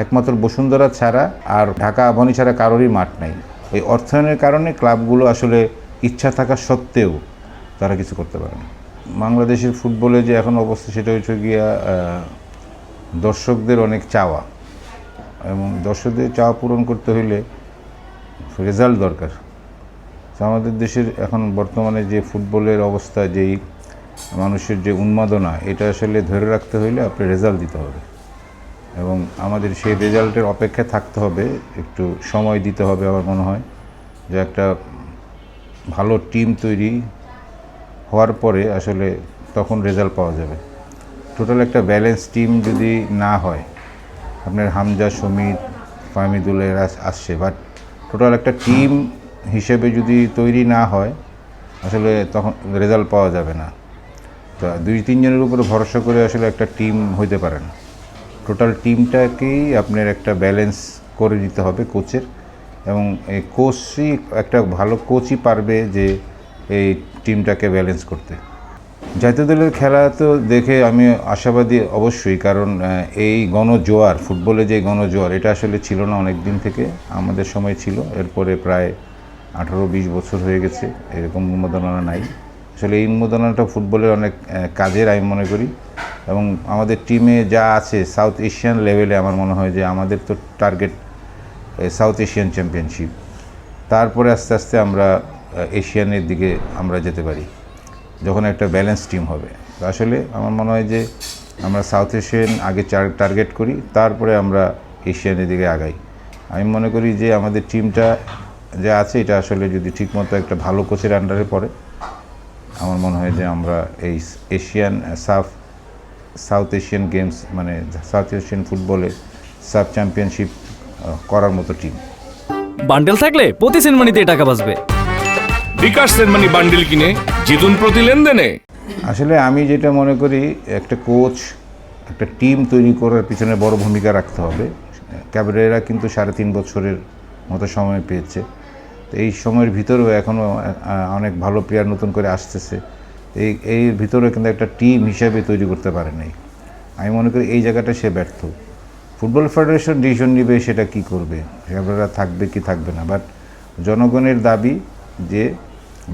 একমাত্র বসুন্ধরা ছাড়া আর ঢাকা আবাহনী ছাড়া কারোরই মাঠ নাই। এই অর্থায়নের কারণে ক্লাবগুলো আসলে ইচ্ছা থাকা সত্ত্বেও তারা কিছু করতে পারে না। বাংলাদেশের ফুটবলে যে এখন অবস্থা সেটা হচ্ছে গিয়া দর্শকদের অনেক চাওয়া এবং দর্শকদের চাওয়া পূরণ করতে হইলে রেজাল্ট দরকার। আমাদের দেশের এখন বর্তমানে যে ফুটবলের অবস্থা, যেই মানুষের যে উন্মাদনা, এটা আসলে ধরে রাখতে হইলে আপনি রেজাল্ট দিতে হবে। এবং আমাদের সেই রেজাল্টের অপেক্ষায় থাকতে হবে, একটু সময় দিতে হবে আমার মনে হয়, যে একটা ভালো টিম তৈরি হওয়ার পরে আসলে তখন রেজাল্ট পাওয়া যাবে। টোটাল একটা ব্যালেন্স টিম যদি না হয়, আপনার হামজা, সমিত ফাহমিদুল্লাহ আসছে বাট টোটাল একটা টিম হিসেবে যদি তৈরি না হয়, আসলে তখন রেজাল্ট পাওয়া যাবে না। তো দুই তিনজনের উপরে ভরসা করে আসলে একটা টিম হইতে পারে না। টোটাল টিমটাকেই আপনার একটা ব্যালেন্স করে দিতে হবে কোচের। এবং এই কোচই একটা ভালো কোচই পারবে যে এই টিমটাকে ব্যালেন্স করতে। জাতীয় দলের খেলা তো দেখে আমি আশাবাদী অবশ্যই, কারণ এই গণজোয়ার, ফুটবলে যে গণজোয়ার, এটা আসলে ছিল না অনেক দিন থেকে, আমাদের সময় ছিল। এরপরে প্রায় আঠারো বিশ বছর হয়ে গেছে, এরকম উন্মাদনা নাই। আসলে এই উন্মাদনাটা ফুটবলের অনেক কাজের আমি মনে করি। এবং আমাদের টিমে যা আছে সাউথ এশিয়ান লেভেলে আমার মনে হয় যে আমাদের তো টার্গেট সাউথ এশিয়ান চ্যাম্পিয়নশিপ তারপরে আস্তে আস্তে আমরা এশিয়ানের দিকে আমরা যেতে পারি, যখন একটা ব্যালেন্স টিম হবে। আসলে আমার মনে হয় যে আমরা সাউথ এশিয়ান আগে টার্গেট করি, তারপরে আমরা এশিয়ানের দিকে আগাই। আমি মনে করি যে আমাদের টিমটা যা আছে, এটা আসলে যদি ঠিকমতো একটা ভালো কোচের আন্ডারে পড়ে, আমার মনে হয় যে আমরা এই Asian SAFF south Asian games মানে সাউথ এশিয়ান ফুটবলে সাব চ্যাম্পিয়নশিপ করার মতো টিম বান্ডেল থাকলে প্রতি সেনমানিতে টাকা বাঁচবে। বিকাশ সেনমানি বান্ডিল কিনে জিতুন প্রতি লেনদেনে। আসলে আমি যেটা মনে করি একটা কোচ একটা টিম তৈরি করার পিছনে বড় ভূমিকা রাখতে হবে। ক্যাবরেরা কিন্তু সাড়ে তিন বছরের মতো সময় পেয়েছে। তো এই সময়ের ভিতরেও এখনও অনেক ভালো প্লেয়ার নতুন করে আসতেছে। এই এই ভিতরে কিন্তু একটা টিম হিসাবে তৈরি করতে পারে নাই। আমি মনে করি এই জায়গাটা সে ব্যর্থ। ফুটবল ফেডারেশন ডিসিশন নিবে, সেটা কি করবে? ক্যাবরেরা থাকবে কি থাকবে না? বাট জনগণের দাবি যে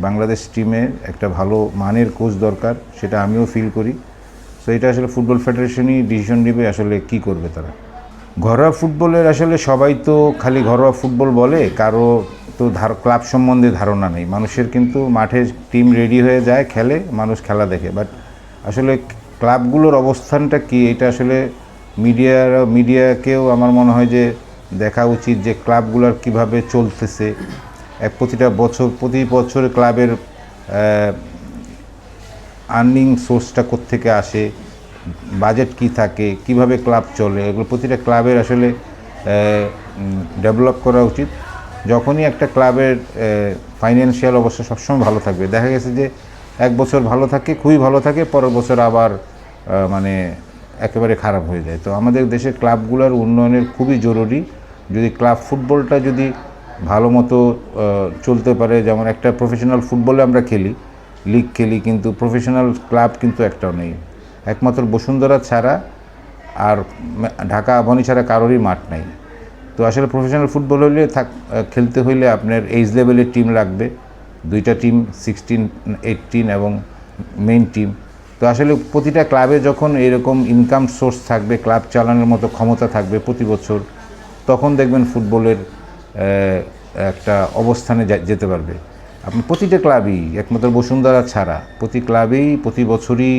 বাংলাদেশ টিমের একটা ভালো মানের কোচ দরকার, সেটা আমিও ফিল করি। সো এটা আসলে ফুটবল ফেডারেশনই ডিসিশন নেবে, আসলে কি করবে তারা? ঘরোয়া ফুটবলের আসলে সবাই তো খালি ঘরোয়া ফুটবল বলে, কারও তো ধার ক্লাব সম্বন্ধে ধারণা নেই। মানুষের কিন্তু মাঠে টিম রেডি হয়ে যায়, খেলে, মানুষ খেলা দেখে। বাট আসলে ক্লাবগুলোর অবস্থানটা কি? এটা আসলে মিডিয়ার মিডিয়াকেও আমার মনে হয় যে দেখা উচিত যে ক্লাবগুলোর কীভাবে চলতেছে। এক প্রতিটা বছর, প্রতি বছর ক্লাবের আর্নিং সোর্সটা থেকে আসে? বাজেট কি থাকে? কীভাবে ক্লাব চলে? এগুলো প্রতিটা ক্লাবের আসলে ডেভেলপ করা উচিত। যখনই একটা ক্লাবের ফাইন্যান্সিয়াল অবস্থা সবসময় ভালো থাকবে। দেখা গেছে যে এক বছর ভালো থাকে, খুবই ভালো থাকে, পরের বছর আবার মানে একেবারে খারাপ হয়ে যায়। তো আমাদের দেশের ক্লাবগুলোর উন্নয়নের খুবই জরুরি। যদি ক্লাব ফুটবলটা যদি ভালো মতো চলতে পারে, যেমন একটা প্রফেশনাল ফুটবলে আমরা খেলি লিগ খেলি, কিন্তু প্রফেশনাল ক্লাব কিন্তু একটাও নেই। একমাত্র বসুন্ধরা ছাড়া আর ঢাকা আবাহনী ছাড়া কারোরই মাঠ নাই। তো আসলে প্রফেশনাল ফুটবল হলে থাক খেলতে হইলে আপনার এইজ লেভেলের টিম লাগবে। দুইটা টিম সিক্সটিন এইটিন এবং মেইন টিম তো আসলে প্রতিটা ক্লাবে যখন এরকম ইনকাম সোর্স থাকবে ক্লাব চালানোর মতো ক্ষমতা থাকবে প্রতি বছর, তখন দেখবেন ফুটবলের একটা অবস্থানে যেতে পারবে। আপনি প্রতিটা ক্লাবই একমাত্র বসুন্ধরা ছাড়া, প্রতি ক্লাবেই প্রতি বছরই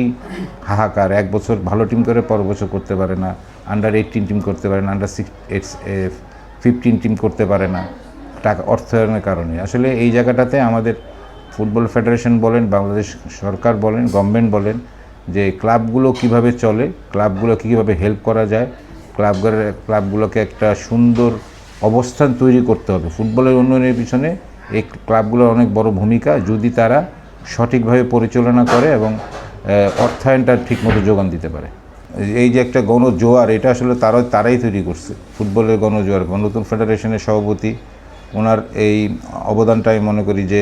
হাহাকার। এক বছর ভালো টিম করে পর বছর করতে পারে না। আন্ডার এইটিন টিম করতে পারে না আন্ডার সিক্স ফিফটিন টিম করতে পারে না, টাকা, অর্থায়নের কারণে। আসলে এই জায়গাটাতে আমাদের ফুটবল ফেডারেশন বলেন, বাংলাদেশ সরকার বলেন, গভর্নমেন্ট বলেন যে ক্লাবগুলো কীভাবে চলে, ক্লাবগুলো কীভাবে হেল্প করা যায়, ক্লাবগুলো, ক্লাবগুলোকে একটা সুন্দর অবস্থান তৈরি করতে হবে। ফুটবলের উন্নয়নের পিছনে এই ক্লাবগুলোর অনেক বড় ভূমিকা, যদি তারা সঠিকভাবে পরিচালনা করে এবং অর্থায়নটা ঠিকমতো যোগান দিতে পারে। এই যে একটা গণজোয়ার, এটা আসলে তারা তারাই তৈরি করছে। ফুটবলের গণজোয়ার, নতুন ফেডারেশনের সভাপতি, ওনার এই অবদানটা আমি মনে করি যে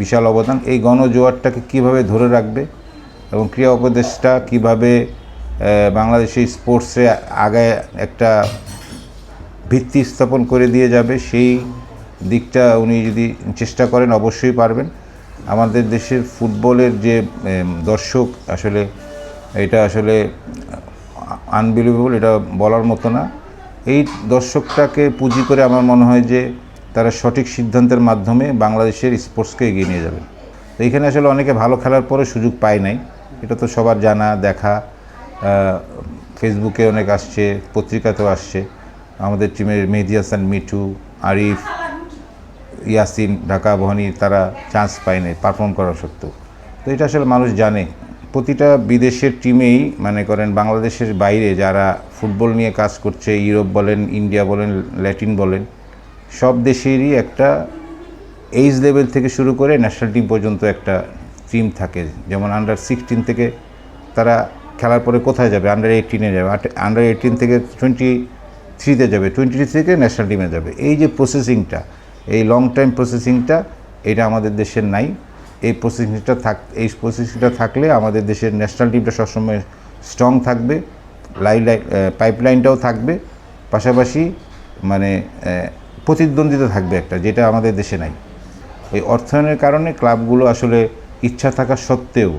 বিশাল অবদান। এই গণজোয়ারটাকে কীভাবে ধরে রাখবে এবং ক্রিয়া উপদেশটা কীভাবে বাংলাদেশি স্পোর্টসে আগে একটা ভিত্তি স্থাপন করে দিয়ে যাবে, সেই দিকটা উনি যদি চেষ্টা করেন, অবশ্যই পারবেন। আমাদের দেশের ফুটবলের যে দর্শক আসলে এটা আসলে আনবিলিভেবল এটা বলার মতো না। এই দর্শকটাকে পুঁজি করে আমার মনে হয় যে তারা সঠিক সিদ্ধান্তের মাধ্যমে বাংলাদেশের স্পোর্টসকে এগিয়ে নিয়ে যাবে। তো এখানে আসলে অনেকে ভালো খেলার পরে সুযোগ পায় নাই। এটা তো সবার জানা, দেখা। ফেসবুকে অনেক আসছে, পত্রিকাতেও আসছে। আমাদের টিমের মেহেদি হাসান, মিঠু, আরিফ, ইয়াসিন, ঢাকা বহানি তারা চান্স পায় নাই পারফর্ম করা সত্ত্বেও। তো এটা আসলে মানুষ জানে। প্রতিটা বিদেশের টিমেই মানে করেন বাংলাদেশের বাইরে যারা ফুটবল নিয়ে কাজ করছে, ইউরোপ বলেন, ইন্ডিয়া বলেন ল্যাটিন বলেন, সব দেশেরই একটা এইজ লেভেল থেকে শুরু করে ন্যাশনাল টিম পর্যন্ত একটা টিম থাকে। যেমন আন্ডার সিক্সটিন থেকে তারা খেলার পরে কোথায় যাবে? আন্ডার এইটিনে যাবে। আন্ডার এইটিন থেকে টোয়েন্টি থ্রিতে যাবে। টোয়েন্টি থ্রি থেকে ন্যাশনাল টিমে যাবে। এই যে প্রসেসিংটা এই লং টাইম প্রসেসিংটা এটা আমাদের দেশের নাই। এই প্রসেসিংটা থাক, এই প্রসেসিংটা থাকলে আমাদের দেশের ন্যাশনাল টিমটা সবসময় স্ট্রং থাকবে লাইন পাইপলাইনটাও থাকবে, পাশাপাশি মানে প্রতিদ্বন্দ্বিতা থাকবে একটা, যেটা আমাদের দেশে নাই। এই অর্থায়নের কারণে ক্লাবগুলো আসলে ইচ্ছা থাকা সত্ত্বেও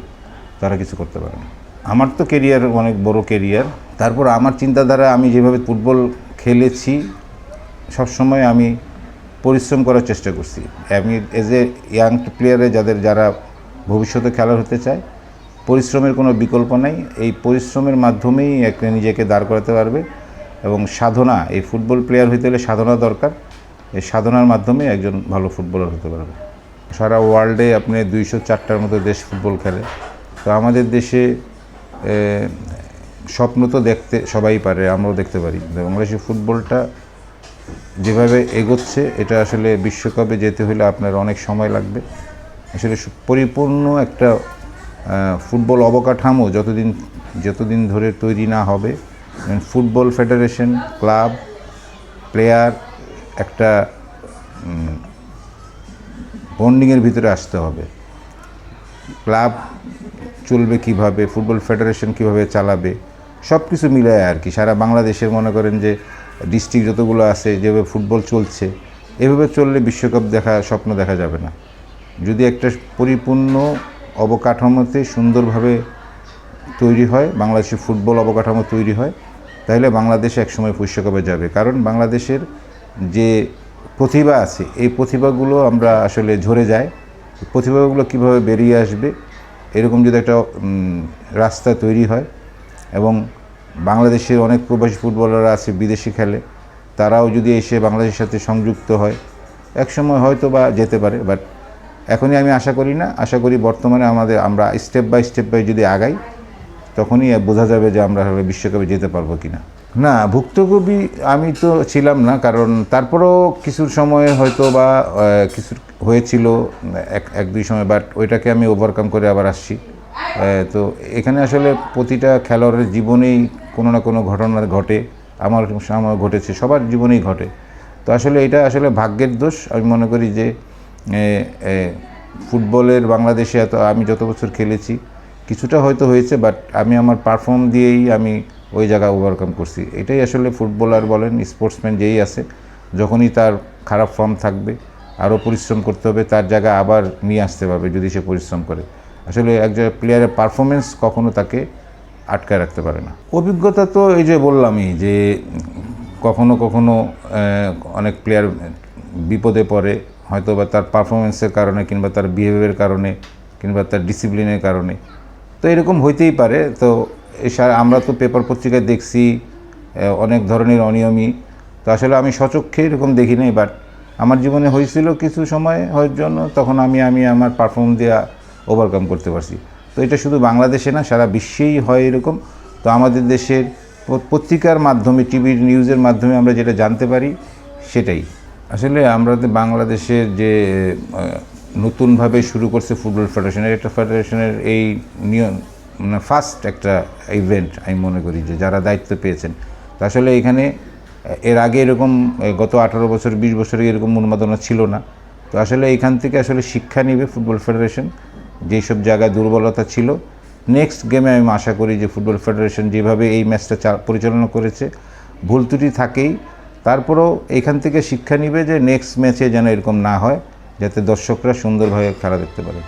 তারা কিছু করতে পারে না। আমার তো কেরিয়ার অনেক বড় কেরিয়ার তারপর আমার চিন্তাধারা আমি যেভাবে ফুটবল খেলেছি, সবসময় আমি পরিশ্রম করার চেষ্টা করছি। আমি এজ এ ইয়াং প্লেয়ারে যাদের যারা ভবিষ্যতে খেলার হতে চায়, পরিশ্রমের কোনো বিকল্প নাই। এই পরিশ্রমের মাধ্যমেই একটা নিজেকে দাঁড় করাতে পারবে এবং সাধনা, এই ফুটবল প্লেয়ার হইতে হলে সাধনা দরকার। এই সাধনার মাধ্যমে একজন ভালো ফুটবলার হতে পারবে। সারা ওয়ার্ল্ডে আপনি দুইশো চারটার মতো দেশ ফুটবল খেলে। তো আমাদের দেশে স্বপ্ন তো দেখতে সবাই পারে, আমরাও দেখতে পারি। বাংলাদেশের ফুটবলটা যেভাবে এগোচ্ছে, এটা আসলে বিশ্বকাপে যেতে হলে আপনার অনেক সময় লাগবে। আসলে পরিপূর্ণ একটা ফুটবল অবকাঠামো যতদিন যতদিন ধরে তৈরি না হবে ফুটবল ফেডারেশন, ক্লাব, প্লেয়ার, একটা বন্ডিংয়ের ভিতরে আসতে হবে। ক্লাব চলবে কীভাবে, ফুটবল ফেডারেশন কীভাবে চালাবে সব কিছু মিলে আর কি। সারা বাংলাদেশের মনে করেন যে ডিস্ট্রিক্ট যতগুলো আছে, যেভাবে ফুটবল চলছে, এভাবে চললে বিশ্বকাপ দেখা, স্বপ্ন দেখা যাবে না। যদি একটা পরিপূর্ণ অবকাঠামোতে সুন্দরভাবে তৈরি হয়, বাংলাদেশের ফুটবল অবকাঠামো তৈরি হয়, তাহলে বাংলাদেশ একসময় বিশ্বকাপে যাবে। কারণ বাংলাদেশের যে প্রতিভা আছে, এই প্রতিভাগুলো আমরা আসলে ঝরে যায়। প্রতিভাগুলো কীভাবে বেরিয়ে আসবে, এরকম যদি একটা রাস্তা তৈরি হয় এবং বাংলাদেশের অনেক প্রবাসী ফুটবলাররা আছে, বিদেশে খেলে। তারাও যদি এসে বাংলাদেশের সাথে সংযুক্ত হয়, একসময় হয়তো বা যেতে পারে, বাট এখনই আমি আশা করি না। আশা করি বর্তমানে আমাদের, আমরা স্টেপ বাই স্টেপ বাই যদি আগাই, তখনই বোঝা যাবে যে আমরা বিশ্বকাপে যেতে পারব কি না না ভুক্তভোগী আমি তো ছিলাম না, কারণ তারপরেও কিছুর সময় হয়তো বা কিছু হয়েছিল, এক এক দুই সময়, বাট ওইটাকে আমি ওভারকাম করে আবার আসছি। তো এখানে আসলে প্রতিটা খেলোয়াড়ের জীবনেই কোনো না কোনো ঘটনা ঘটে। আমার আমার ঘটেছে, সবার জীবনেই ঘটে। তো আসলে এটা আসলে ভাগ্যের দোষ। আমি মনে করি যে ফুটবলের বাংলাদেশে এত, আমি যত বছর খেলেছি, কিছুটা হয়তো হয়েছে বাট আমি আমার পারফর্ম দিয়েই আমি ওই জায়গা ওভারকাম করছি। এটাই আসলে ফুটবলার বলেন স্পোর্টসম্যান যেই আছে, যখনই তার খারাপ ফর্ম থাকবে, আরও পরিশ্রম করতে হবে, তার জায়গা আবার নিয়ে আসতে পারবে যদি সে পরিশ্রম করে। আসলে একজন প্লেয়ারের পারফরমেন্স কখনো তাকে আটকায় রাখতে পারে না। অভিজ্ঞতা তো এই যে বললামই যে কখনো কখনো অনেক প্লেয়ার বিপদে পড়ে হয়তো বা তার পারফরমেন্সের কারণে কিংবা তার বিহেভিয়ারের কারণে কিংবা তার ডিসিপ্লিনের কারণে। তো এরকম হইতেই পারে। তো আমরা তো পেপার পত্রিকায় দেখছি অনেক ধরনের অনিয়মই। তো আসলে আমি সচক্ষে এরকম দেখি নাই বাট আমার জীবনে হয়েছিল কিছু সময় হওয়ার জন্য তখন আমি আমি আমার পারফর্ম দেওয়া ওভারকাম করতে পারছি। তো এটা শুধু বাংলাদেশে না, সারা বিশ্বেই হয় এরকম। তো আমাদের দেশের পত্রিকার মাধ্যমে, টিভির নিউজের মাধ্যমে আমরা যেটা জানতে পারি, সেটাই। আসলে আমরা বাংলাদেশের যে নতুনভাবে শুরু করছে ফুটবল ফেডারেশনের একটা ফেডারেশনের এই নিয়ম মানে ফার্স্ট একটা ইভেন্ট আমি মনে করি যে, যারা দায়িত্ব পেয়েছেন। তো আসলে এখানে, এর আগে এরকম গত আঠারো বছর, বিশ বছরে এরকম উন্মাদনা ছিল না। তো আসলে এখান থেকে আসলে শিক্ষা নিবে ফুটবল ফেডারেশন যেই সব জায়গায় দুর্বলতা ছিল নেক্সট গেমে আমি আশা করি যে ফুটবল ফেডারেশন যেভাবে এই ম্যাচটা পরিচালনা করেছে, ভুল ত্রুটি থাকেই। তারপরেও এখান থেকে শিক্ষা নিবে যে নেক্সট ম্যাচে যেন এরকম না হয়, যাতে দর্শকরা সুন্দরভাবে খেলা দেখতে পারে।